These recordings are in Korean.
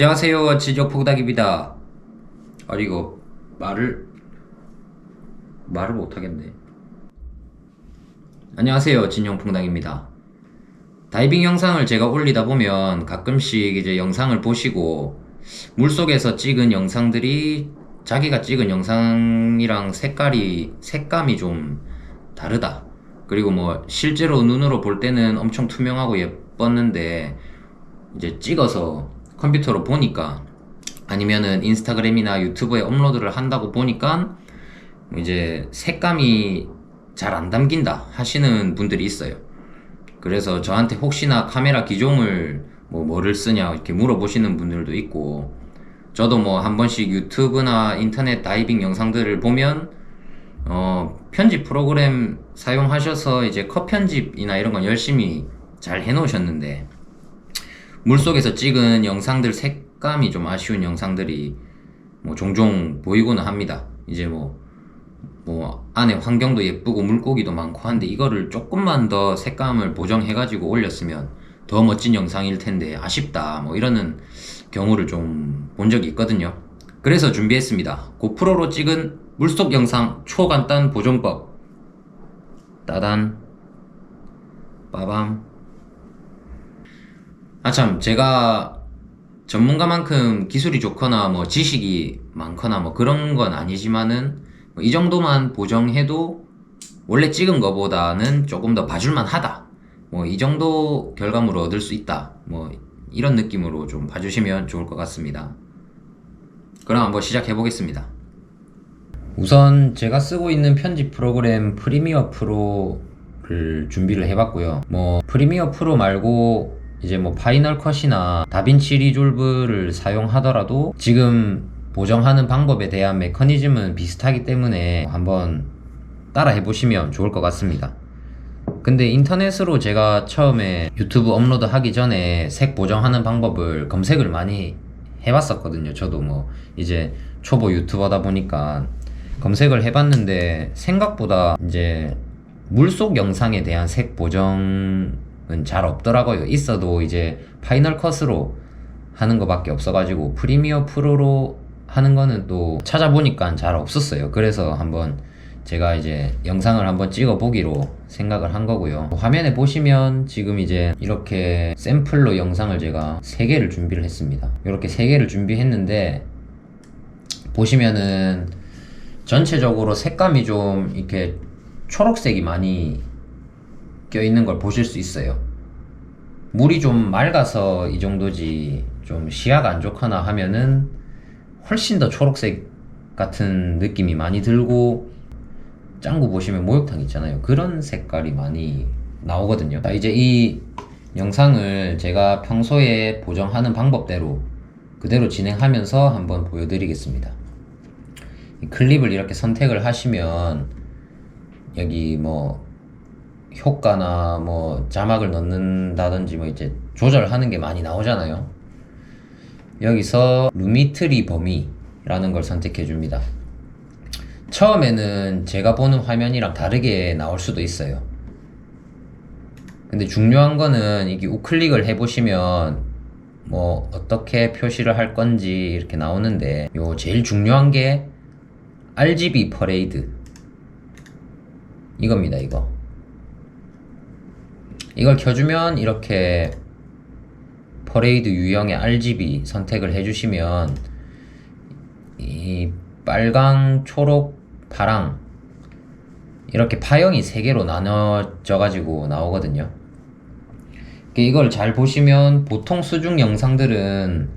안녕하세요. 지적폭닥입니다. 아니 이거 말을 말을 못하겠네. 안녕하세요. 진영폭닥입니다. 다이빙 영상을 제가 올리다 보면 가끔씩 이제 영상을 보시고 물속에서 찍은 영상들이 자기가 찍은 영상이랑 색깔이 색감이 좀 다르다. 그리고 뭐 실제로 눈으로 볼 때는 엄청 투명하고 예뻤는데 이제 찍어서 컴퓨터로 보니까 아니면은 인스타그램이나 유튜브에 업로드를 한다고 보니까 이제 색감이 잘 안 담긴다 하시는 분들이 있어요. 그래서 저한테 혹시나 카메라 기종을 뭐 뭐를 쓰냐 이렇게 물어보시는 분들도 있고 저도 뭐 한 번씩 유튜브나 인터넷 다이빙 영상들을 보면 어 편집 프로그램 사용하셔서 이제 컷 편집이나 이런 건 열심히 잘 해놓으셨는데 물속에서 찍은 영상들 색감이 좀 아쉬운 영상들이 뭐 종종 보이고는 합니다. 이제 뭐, 뭐, 안에 환경도 예쁘고 물고기도 많고 한데 이거를 조금만 더 색감을 보정해가지고 올렸으면 더 멋진 영상일 텐데 아쉽다. 뭐 이러는 경우를 좀 본 적이 있거든요. 그래서 준비했습니다. 고프로로 찍은 물속 영상 초간단 보정법. 따단. 빠밤. 아 참 제가 전문가만큼 기술이 좋거나 뭐 지식이 많거나 뭐 그런 건 아니지만은 뭐 이 정도만 보정해도 원래 찍은 거보다는 조금 더 봐줄만 하다. 뭐 이 정도 결과물을 얻을 수 있다. 뭐 이런 느낌으로 좀 봐주시면 좋을 것 같습니다. 그럼 한번 시작해 보겠습니다. 우선 제가 쓰고 있는 편집 프로그램 프리미어 프로를 준비를 해봤고요. 뭐 프리미어 프로 말고 이제 뭐 파이널 컷이나 다빈치 리졸브를 사용하더라도 지금 보정하는 방법에 대한 메커니즘은 비슷하기 때문에 한번 따라 해보시면 좋을 것 같습니다. 근데 인터넷으로 제가 처음에 유튜브 업로드 하기 전에 색 보정하는 방법을 검색을 많이 해봤었거든요. 저도 뭐 이제 초보 유튜버다 보니까 검색을 해봤는데 생각보다 이제 물속 영상에 대한 색 보정은 잘 없더라고요. 있어도 이제 파이널 컷으로 하는 것밖에 없어가지고 프리미어 프로로 하는 거는 또 찾아보니까 잘 없었어요. 그래서 한번 제가 이제 영상을 한번 찍어 보기로 생각을 한 거고요. 화면에 보시면 지금 이제 이렇게 샘플로 영상을 제가 3개를 준비를 했습니다. 이렇게 3개를 준비했는데 보시면은 전체적으로 색감이 좀 이렇게 초록색이 많이 껴있는 걸 보실 수 있어요. 물이 좀 맑아서 이 정도지 좀 시야가 안 좋거나 하면은 훨씬 더 초록색 같은 느낌이 많이 들고 짱구 보시면 목욕탕 있잖아요. 그런 색깔이 많이 나오거든요. 자, 이제 이 영상을 제가 평소에 보정하는 방법대로 그대로 진행하면서 한번 보여드리겠습니다. 이 클립을 이렇게 선택을 하시면 여기 뭐 효과나 뭐 자막을 넣는다든지 뭐 이제 조절하는 게 많이 나오잖아요. 여기서 루미트리 범위라는 걸 선택해 줍니다. 처음에는 제가 보는 화면이랑 다르게 나올 수도 있어요. 근데 중요한 거는 이게 우클릭을 해보시면 뭐 어떻게 표시를 할 건지 이렇게 나오는데 요 제일 중요한 게 RGB 퍼레이드 이겁니다 이거 이걸 켜주면 이렇게 퍼레이드 유형의 RGB 선택을 해주시면 이 빨강, 초록, 파랑 이렇게 파형이 세 개로 나눠져 가지고 나오거든요. 이걸 잘 보시면 보통 수중 영상들은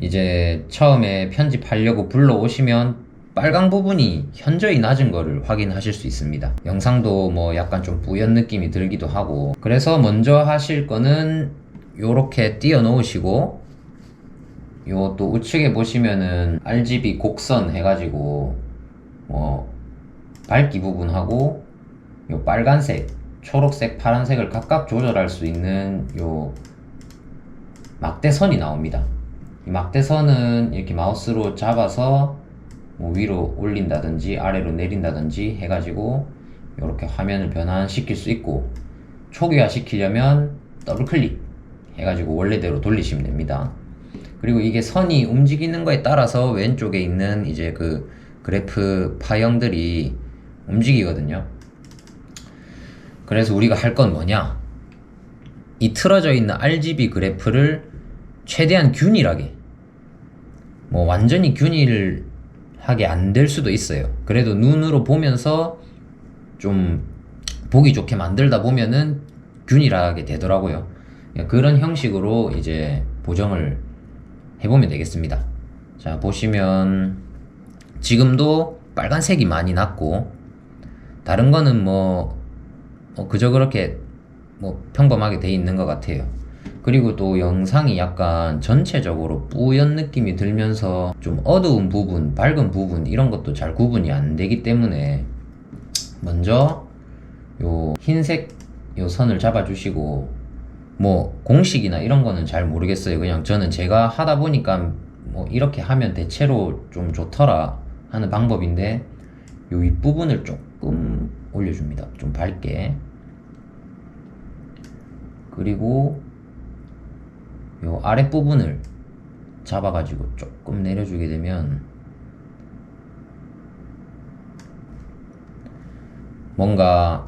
이제 처음에 편집하려고 불러오시면 빨강 부분이 현저히 낮은 거를 확인하실 수 있습니다. 영상도 뭐 약간 좀 뿌연 느낌이 들기도 하고 그래서 먼저 하실 거는 요렇게 띄워 놓으시고 요 또 우측에 보시면은 RGB 곡선 해가지고 뭐 밝기 부분하고 요 빨간색, 초록색, 파란색을 각각 조절할 수 있는 요 막대선이 나옵니다. 이 막대선은 이렇게 마우스로 잡아서 뭐 위로 올린다든지 아래로 내린다든지 해가지고 이렇게 화면을 변환시킬 수 있고 초기화 시키려면 더블 클릭 해가지고 원래대로 돌리시면 됩니다. 그리고 이게 선이 움직이는 거에 따라서 왼쪽에 있는 이제 그 그래프 파형들이 움직이거든요. 그래서 우리가 할 건 뭐냐? 이 틀어져 있는 RGB 그래프를 최대한 균일하게 뭐 완전히 균일 하게 안 될 수도 있어요. 그래도 눈으로 보면서 좀 보기 좋게 만들다 보면은 균일하게 되더라고요. 그런 형식으로 이제 보정을 해보면 되겠습니다. 자, 보시면 지금도 빨간색이 많이 났고 다른 거는 뭐, 뭐 그저 그렇게 뭐 평범하게 돼 있는 것 같아요. 그리고 또 영상이 약간 전체적으로 뿌연 느낌이 들면서 좀 어두운 부분, 밝은 부분 이런 것도 잘 구분이 안 되기 때문에 먼저 요 흰색 요 선을 잡아주시고 뭐 공식이나 이런 거는 잘 모르겠어요. 그냥 저는 제가 하다 보니까 뭐 이렇게 하면 대체로 좀 좋더라 하는 방법인데 요 윗부분을 조금 올려줍니다. 좀 밝게. 그리고 요 아랫부분을 잡아가지고 조금 내려주게 되면 뭔가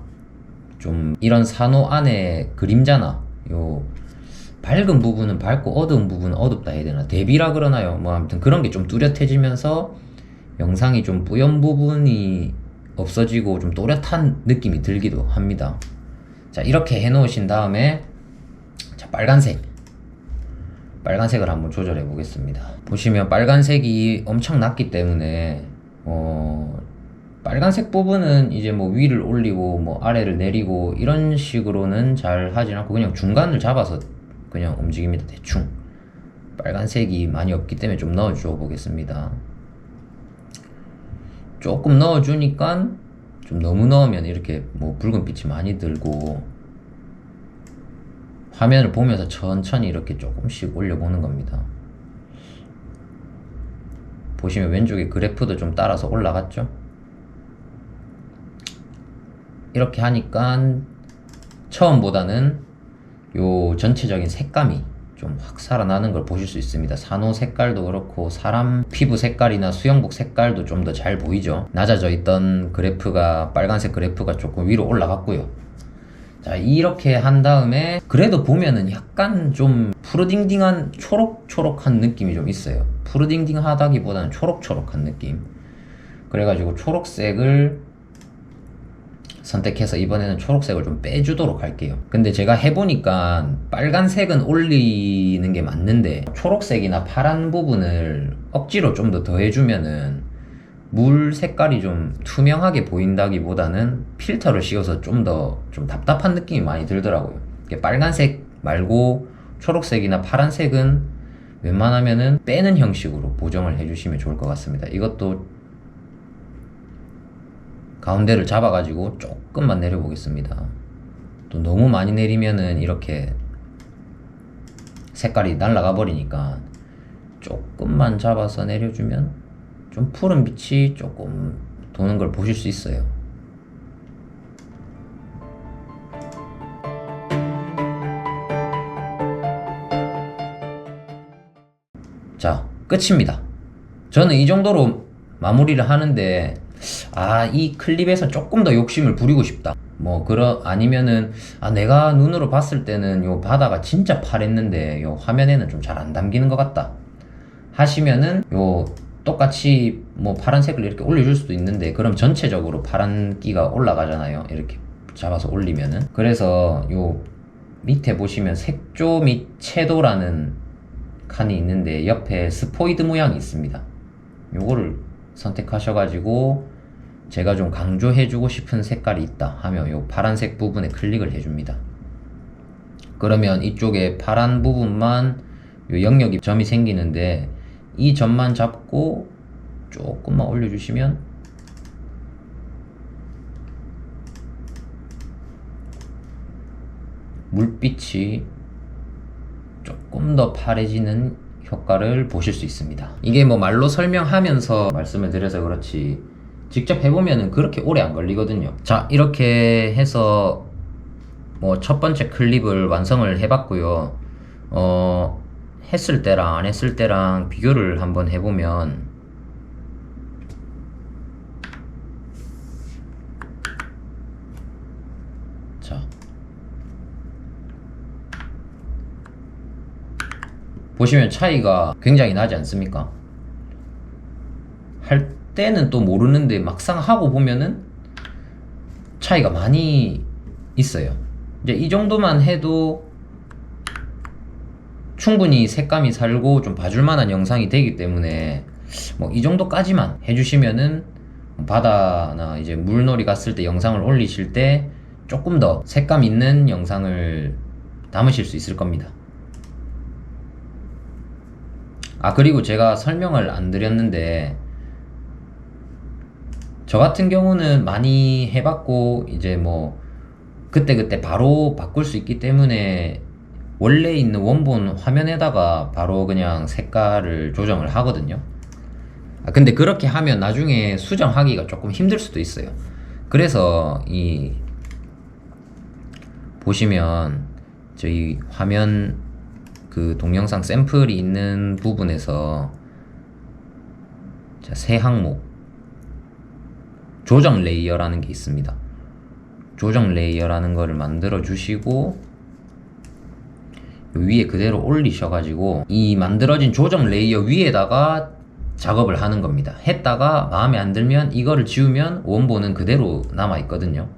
좀 이런 산호 안에 그림자나 요 밝은 부분은 밝고 어두운 부분은 어둡다 해야 되나? 대비라 그러나요? 뭐 아무튼 그런 게 좀 뚜렷해지면서 영상이 좀 뿌연 부분이 없어지고 좀 또렷한 느낌이 들기도 합니다. 자 이렇게 해 놓으신 다음에 자 빨간색 빨간색을 한번 조절해 보겠습니다. 보시면 빨간색이 엄청 낮기 때문에 어 빨간색 부분은 이제 뭐 위를 올리고 뭐 아래를 내리고 이런 식으로는 잘 하진 않고 그냥 중간을 잡아서 그냥 움직입니다 대충. 빨간색이 많이 없기 때문에 좀 넣어줘 보겠습니다. 조금 넣어주니까 좀 너무 넣으면 이렇게 뭐 붉은 빛이 많이 들고 화면을 보면서 천천히 이렇게 조금씩 올려보는 겁니다 보시면 왼쪽에 그래프도 좀 따라서 올라갔죠 이렇게 하니까 처음보다는 요 전체적인 색감이 좀 확 살아나는 걸 보실 수 있습니다. 산호 색깔도 그렇고 사람 피부 색깔이나 수영복 색깔도 좀 더 잘 보이죠. 낮아져 있던 그래프가 빨간색 그래프가 조금 위로 올라갔고요. 자 이렇게 한 다음에 그래도 보면은 약간 좀 푸르딩딩한 초록초록한 느낌이 좀 있어요. 푸르딩딩하다기보다는 초록초록한 느낌. 그래가지고 초록색을 선택해서 이번에는 초록색을 좀 빼주도록 할게요 근데 제가 해보니까 빨간색은 올리는 게 맞는데 초록색이나 파란 부분을 억지로 좀 더 더해주면은 물 색깔이 좀 투명하게 보인다기보다는 필터를 씌워서 좀더좀 답답한 느낌이 많이 들더라고요 빨간색 말고 초록색이나 파란색은 웬만하면은 빼는 형식으로 보정을 해주시면 좋을 것 같습니다 이것도 가운데를 잡아가지고 조금만 내려보겠습니다. 또 너무 많이 내리면은 이렇게 색깔이 날아가 버리니까 조금만 잡아서 내려주면 좀 푸른 빛이 조금 도는 걸 보실 수 있어요. 자, 끝입니다. 저는 이 정도로 마무리를 하는데 아, 이 클립에서 조금 더 욕심을 부리고 싶다. 뭐, 그러, 아니면은, 아, 내가 눈으로 봤을 때는 요 바다가 진짜 파랬는데, 요 화면에는 좀 잘 안 담기는 것 같다. 하시면은, 요, 똑같이 뭐 파란색을 이렇게 올려줄 수도 있는데, 그럼 전체적으로 파란기가 올라가잖아요. 이렇게 잡아서 올리면은. 그래서 요 밑에 보시면 색조 및 채도라는 칸이 있는데, 옆에 스포이드 모양이 있습니다. 요거를 선택하셔가지고 제가 좀 강조해주고 싶은 색깔이 있다 하면 이 파란색 부분에 클릭을 해줍니다. 그러면 이쪽에 파란 부분만 요 영역이 점이 생기는데 이 점만 잡고 조금만 올려주시면 물빛이 조금 더 파래지는 효과를 보실 수 있습니다. 이게 뭐 말로 설명하면서 말씀을 드려서 그렇지 직접 해보면은 그렇게 오래 안 걸리거든요. 자, 이렇게 해서 뭐 첫 번째 클립을 완성을 해봤고요. 어, 했을 때랑 안 했을 때랑 비교를 한번 해보면 자 보시면 차이가 굉장히 나지 않습니까? 할 때는 또 모르는데 막상 하고 보면은 차이가 많이 있어요. 이제 이 정도만 해도 충분히 색감이 살고 좀 봐줄 만한 영상이 되기 때문에 뭐 이 정도까지만 해주시면은 바다나 이제 물놀이 갔을 때 영상을 올리실 때 조금 더 색감 있는 영상을 담으실 수 있을 겁니다. 아 그리고 제가 설명을 안 드렸는데 저 같은 경우는 많이 해봤고 이제 뭐 그때그때 바로 바꿀 수 있기 때문에 원래 있는 원본 화면에다가 바로 그냥 색깔을 조정을 하거든요. 아, 근데 그렇게 하면 나중에 수정하기가 조금 힘들 수도 있어요. 그래서 이 보시면 저희 화면 그 동영상 샘플이 있는 부분에서 자, 새 항목 조정 레이어라는 게 있습니다. 조정 레이어라는 거를 만들어 주시고 요 위에 그대로 올리셔가지고 이 만들어진 조정 레이어 위에다가 작업을 하는 겁니다. 했다가 마음에 안 들면 이거를 지우면 원본은 그대로 남아 있거든요.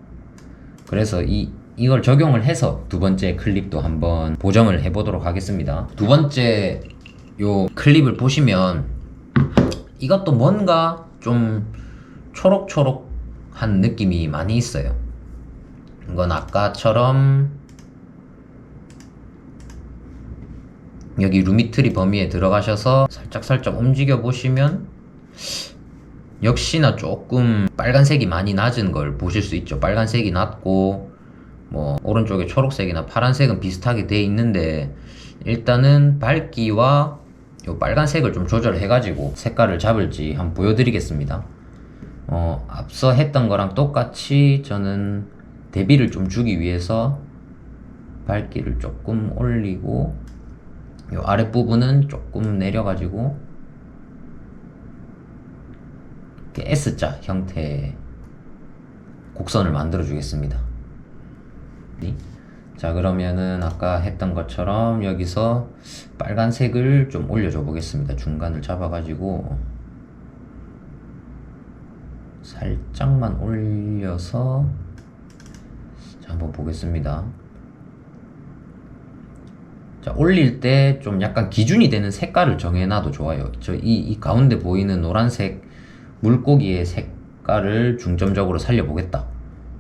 그래서 이 이걸 적용을 해서 두 번째 클립도 한번 보정을 해 보도록 하겠습니다. 두 번째 요 클립을 보시면 이것도 뭔가 좀 초록초록한 느낌이 많이 있어요. 이건 아까처럼 여기 루미트리 범위에 들어가셔서 살짝 살짝 움직여 보시면 역시나 조금 빨간색이 많이 낮은 걸 보실 수 있죠. 빨간색이 낮고 뭐 오른쪽에 초록색이나 파란색은 비슷하게 돼 있는데 일단은 밝기와 요 빨간색을 좀 조절해 가지고 색깔을 잡을지 한번 보여드리겠습니다. 어, 앞서 했던 거랑 똑같이 저는 대비를 좀 주기 위해서 밝기를 조금 올리고 이 아랫부분은 조금 내려가지고 이렇게 S자 형태의 곡선을 만들어 주겠습니다. 자 그러면은 아까 했던 것처럼 여기서 빨간색을 좀 올려줘 보겠습니다. 중간을 잡아 가지고 살짝만 올려서 자 한번 보겠습니다. 자, 올릴 때 좀 약간 기준이 되는 색깔을 정해놔도 좋아요. 저 이 이 가운데 보이는 노란색 물고기의 색깔을 중점적으로 살려보겠다.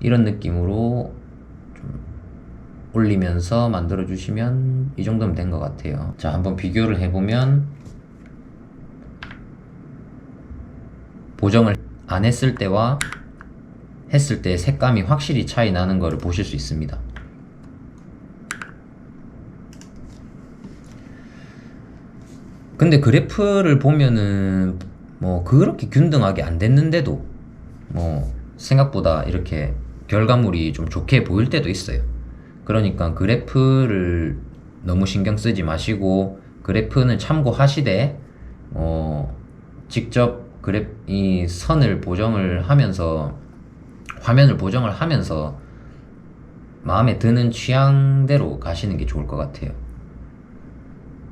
이런 느낌으로 좀 올리면서 만들어 주시면 이 정도면 된 것 같아요. 자, 한번 비교를 해보면 보정을 안 했을 때와 했을 때 색감이 확실히 차이 나는 것을 보실 수 있습니다. 근데 그래프를 보면은 뭐 그렇게 균등하게 안 됐는데도 뭐 생각보다 이렇게 결과물이 좀 좋게 보일 때도 있어요. 그러니까 그래프를 너무 신경 쓰지 마시고 그래프는 참고하시되 어 직접 그래 이 선을 보정을 하면서 화면을 보정을 하면서 마음에 드는 취향대로 가시는 게 좋을 것 같아요.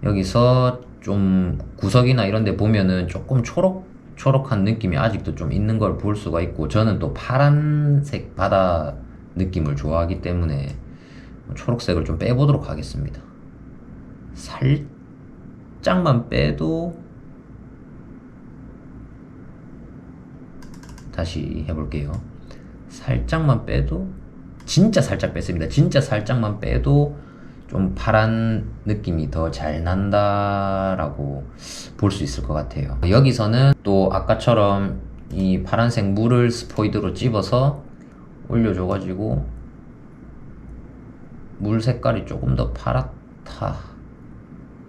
여기서 좀 구석이나 이런 데 보면은 조금 초록 초록한 느낌이 아직도 좀 있는 걸 볼 수가 있고 저는 또 파란색 바다 느낌을 좋아하기 때문에 초록색을 좀 빼보도록 하겠습니다. 살짝만 빼도 다시 해볼게요. 살짝만 빼도 진짜 살짝 뺐습니다. 진짜 살짝만 빼도 좀 파란 느낌이 더 잘 난다라고 볼 수 있을 것 같아요. 여기서는 또 아까처럼 이 파란색 물을 스포이드로 찝어서 올려줘가지고 물 색깔이 조금 더 파랗다.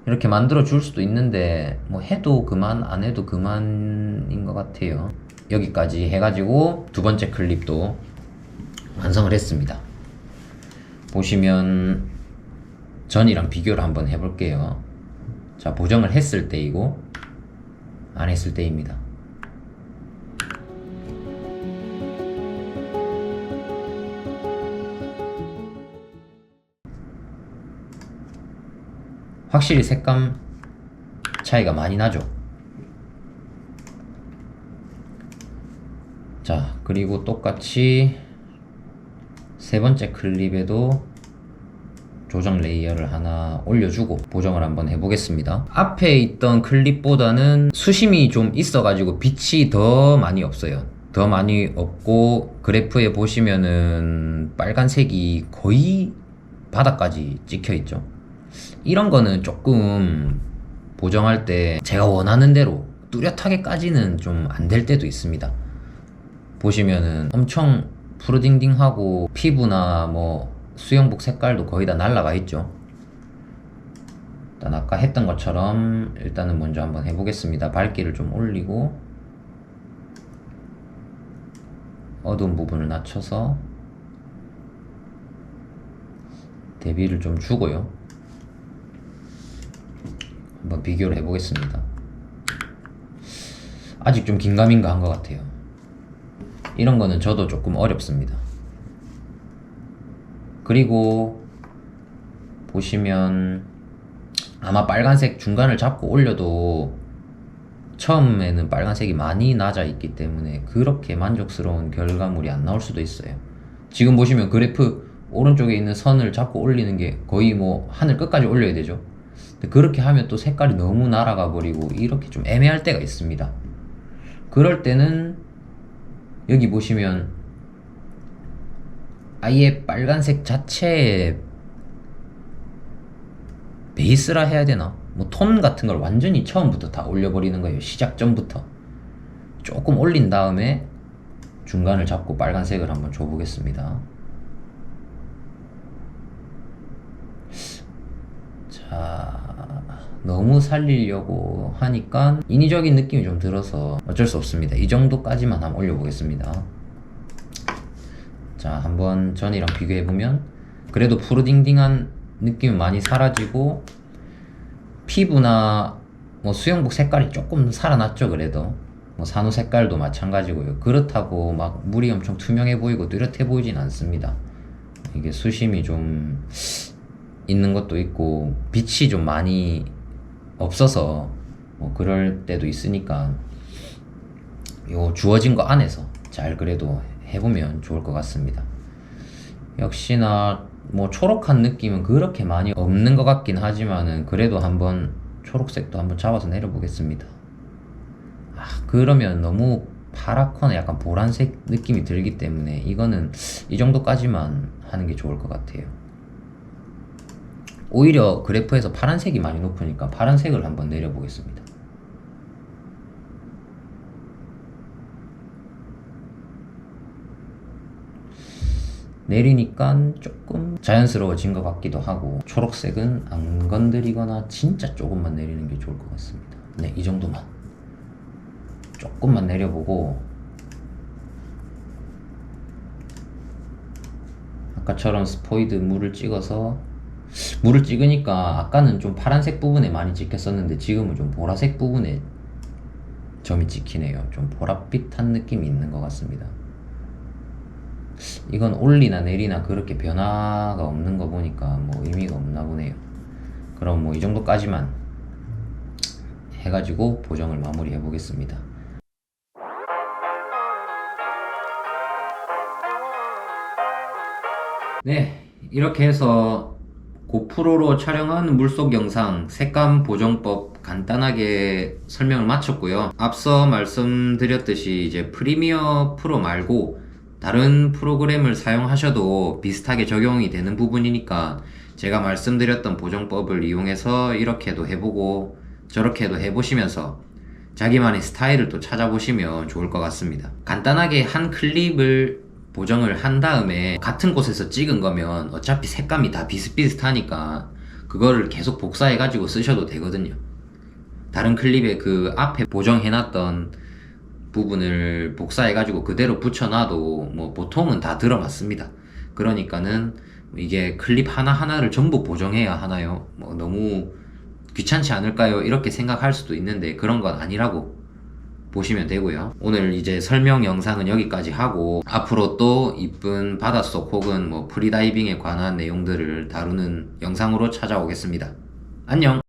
이렇게 만들어 줄 수도 있는데 뭐 해도 그만 안 해도 그만인 것 같아요. 여기까지 해가지고 두 번째 클립도 완성을 했습니다. 보시면 전이랑 비교를 한번 해볼게요. 자, 보정을 했을 때이고, 안 했을 때입니다. 확실히 색감 차이가 많이 나죠. 자, 그리고 똑같이 세 번째 클립에도 조정 레이어를 하나 올려주고 보정을 한번 해보겠습니다. 앞에 있던 클립보다는 수심이 좀 있어가지고 빛이 더 많이 없어요. 더 많이 없고 그래프에 보시면은 빨간색이 거의 바닥까지 찍혀 있죠. 이런 거는 조금 보정할 때 제가 원하는 대로 뚜렷하게까지는 좀 안 될 때도 있습니다. 보시면은 엄청 푸르딩딩하고 피부나 뭐 수영복 색깔도 거의 다 날라가 있죠. 일단 아까 했던 것처럼 일단은 먼저 한번 해보겠습니다. 밝기를 좀 올리고 어두운 부분을 낮춰서 대비를 좀 주고요. 한번 비교를 해보겠습니다. 아직 좀 긴가민가 한 것 같아요. 이런 거는 저도 조금 어렵습니다. 그리고 보시면 아마 빨간색 중간을 잡고 올려도 처음에는 빨간색이 많이 낮아 있기 때문에 그렇게 만족스러운 결과물이 안 나올 수도 있어요. 지금 보시면 그래프 오른쪽에 있는 선을 잡고 올리는 게 거의 뭐 하늘 끝까지 올려야 되죠. 그렇게 하면 또 색깔이 너무 날아가 버리고 이렇게 좀 애매할 때가 있습니다. 그럴 때는 여기 보시면 아예 빨간색 자체에 베이스라 해야 되나? 뭐 톤 같은 걸 완전히 처음부터 다 올려버리는 거예요. 시작 전부터. 조금 올린 다음에 중간을 잡고 빨간색을 한번 줘보겠습니다. 자, 너무 살리려고 하니까 인위적인 느낌이 좀 들어서 어쩔 수 없습니다. 이 정도까지만 한번 올려보겠습니다. 자, 한번 전이랑 비교해보면 그래도 푸르딩딩한 느낌이 많이 사라지고 피부나 뭐 수영복 색깔이 조금 살아났죠, 그래도. 뭐 산호 색깔도 마찬가지고요. 그렇다고 막 물이 엄청 투명해 보이고 뚜렷해 보이진 않습니다. 이게 수심이 좀 있는 것도 있고 빛이 좀 많이 없어서 뭐 그럴 때도 있으니까 요 주어진 거 안에서 잘 그래도 해보면 좋을 것 같습니다. 역시나 뭐 초록한 느낌은 그렇게 많이 없는 것 같긴 하지만은 그래도 한번 초록색도 한번 잡아서 내려보겠습니다. 아, 그러면 너무 파랗거나 약간 보라색 느낌이 들기 때문에 이거는 이 정도까지만 하는 게 좋을 것 같아요. 오히려 그래프에서 파란색이 많이 높으니까 파란색을 한번 내려보겠습니다. 내리니까 조금 자연스러워진 것 같기도 하고 초록색은 안 건드리거나 진짜 조금만 내리는 게 좋을 것 같습니다. 네, 이 정도만. 조금만 내려보고 아까처럼 스포이드 물을 찍어서 물을 찍으니까 아까는 좀 파란색 부분에 많이 찍혔었는데 지금은 좀 보라색 부분에 점이 찍히네요. 좀 보랏빛한 느낌이 있는 것 같습니다. 이건 올리나 내리나 그렇게 변화가 없는 거 보니까 뭐 의미가 없나 보네요. 그럼 뭐 이 정도까지만 해가지고 보정을 마무리 해 보겠습니다. 네, 이렇게 해서 고프로로 촬영한 물속 영상 색감 보정법 간단하게 설명을 마쳤고요. 앞서 말씀드렸듯이 이제 프리미어 프로 말고 다른 프로그램을 사용하셔도 비슷하게 적용이 되는 부분이니까 제가 말씀드렸던 보정법을 이용해서 이렇게도 해보고 저렇게도 해보시면서 자기만의 스타일을 또 찾아보시면 좋을 것 같습니다. 간단하게 한 클립을 보정을 한 다음에 같은 곳에서 찍은 거면 어차피 색감이 다 비슷비슷하니까 그거를 계속 복사해 가지고 쓰셔도 되거든요. 다른 클립에 그 앞에 보정해 놨던 부분을 복사해 가지고 그대로 붙여놔도 뭐 보통은 다 들어맞습니다. 그러니까는 이게 클립 하나하나를 전부 보정해야 하나요? 뭐 너무 귀찮지 않을까요? 이렇게 생각할 수도 있는데 그런 건 아니라고 보시면 되고요. 오늘 이제 설명 영상은 여기까지 하고 앞으로 또 이쁜 바닷속 혹은 뭐 프리다이빙에 관한 내용들을 다루는 영상으로 찾아오겠습니다. 안녕!